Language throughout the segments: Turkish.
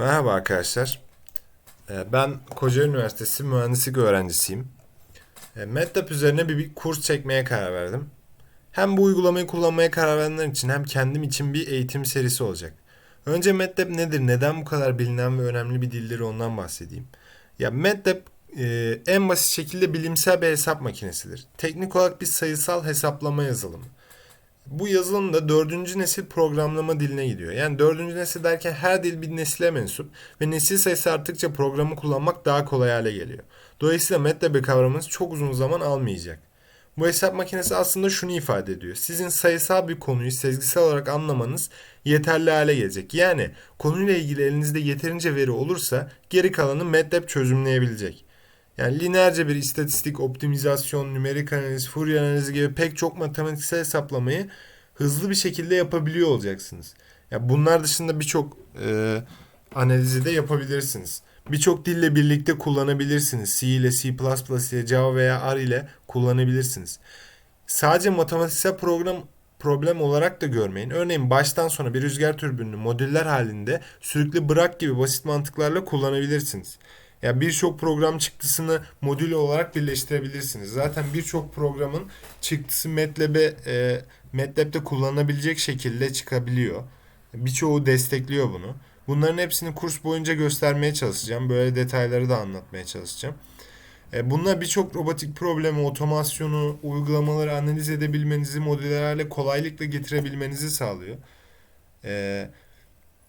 Merhaba arkadaşlar. Ee, Ben Kocaeli Üniversitesi mühendislik öğrencisiyim. Ee, MATLAB üzerine bir, bir kurs çekmeye karar verdim. Hem bu uygulamayı kullanmaya karar verenler için hem kendim için bir eğitim serisi olacak. Önce MATLAB nedir, neden bu kadar bilinen ve önemli bir dilleri ondan bahsedeyim. Ya MATLAB e, en basit şekilde bilimsel bir hesap makinesidir. Teknik olarak bir sayısal hesaplama yazılımı. Bu yazılım da dördüncü nesil programlama diline gidiyor. Yani dördüncü nesil derken her dil bir nesile mensup ve nesil sayısı arttıkça programı kullanmak daha kolay hale geliyor. Dolayısıyla MATLAB kavramınız çok uzun zaman almayacak. Bu hesap makinesi aslında şunu ifade ediyor. Sizin sayısal bir konuyu sezgisel olarak anlamanız yeterli hale gelecek. Yani konuyla ilgili elinizde yeterince veri olursa geri kalanı MATLAB çözümleyebilecek. Yani lineerce bir istatistik, optimizasyon, nümerik analiz, Fourier analizi gibi pek çok matematiksel hesaplamayı hızlı bir şekilde yapabiliyor olacaksınız. Ya bunlar dışında birçok e, analizi de yapabilirsiniz. Birçok dille birlikte kullanabilirsiniz. C ile, C++ ile, Java veya R ile kullanabilirsiniz. Sadece matematiksel program problem olarak da görmeyin. Örneğin baştan sona bir rüzgar türbününü modüller halinde sürükle bırak gibi basit mantıklarla kullanabilirsiniz. Ya birçok program çıktısını modül olarak birleştirebilirsiniz. Zaten birçok programın çıktısı MATLAB'e e, MATLAB'de kullanılabilecek şekilde çıkabiliyor. Birçoğu destekliyor bunu. Bunların hepsini kurs boyunca göstermeye çalışacağım. Böyle detayları da anlatmaya çalışacağım. E, Bunlar birçok robotik problemi, otomasyonu, uygulamaları analiz edebilmenizi, modüllerle kolaylıkla getirebilmenizi sağlıyor. E,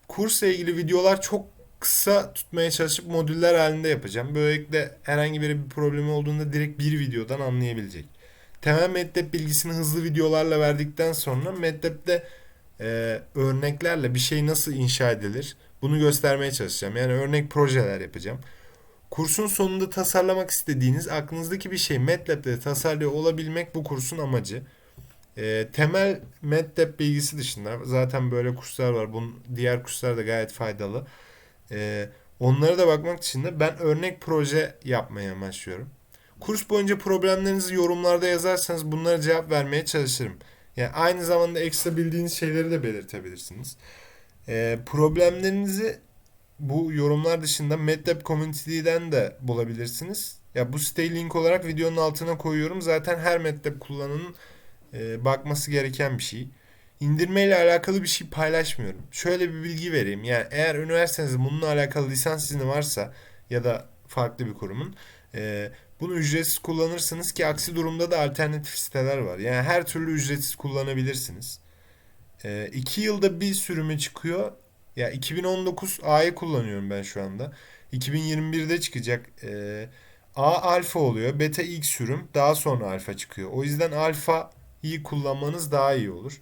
kursla ilgili videolar çok kısa tutmaya çalışıp modüller halinde yapacağım. Böylelikle herhangi bir, bir problemi olduğunda direkt bir videodan anlayabilecek. Temel MATLAB bilgisini hızlı videolarla verdikten sonra MATLAB'de e, örneklerle bir şey nasıl inşa edilir bunu göstermeye çalışacağım. Yani örnek projeler yapacağım. Kursun sonunda tasarlamak istediğiniz aklınızdaki bir şey MATLAB'de tasarlıyor olabilmek bu kursun amacı. Ee, temel MATLAB bilgisi dışında zaten böyle kurslar var. Bunun diğer kurslar da gayet faydalı. Ee, onlara da bakmak dışında ben örnek proje yapmaya amaçlıyorum. Kurs boyunca problemlerinizi yorumlarda yazarsanız bunlara cevap vermeye çalışırım. Yani aynı zamanda ekstra bildiğiniz şeyleri de belirtebilirsiniz. Ee, problemlerinizi bu yorumlar dışında MATLAB Community'den de bulabilirsiniz. Ya bu siteyi link olarak videonun altına koyuyorum. Zaten her MATLAB kullananın e, bakması gereken bir şey. İndirmeyle alakalı bir şey paylaşmıyorum. Şöyle bir bilgi vereyim. Yani eğer üniversitenizde bununla alakalı lisans izni varsa ya da farklı bir kurumun e, bunu ücretsiz kullanırsınız ki aksi durumda da alternatif siteler var. Yani her türlü ücretsiz kullanabilirsiniz. E, iki yılda bir sürümü çıkıyor. Ya 2019 A'yı kullanıyorum ben şu anda. 2021'de çıkacak. E, A alfa oluyor. Beta ilk sürüm. Daha sonra alfa çıkıyor. O yüzden alfa iyi kullanmanız daha iyi olur.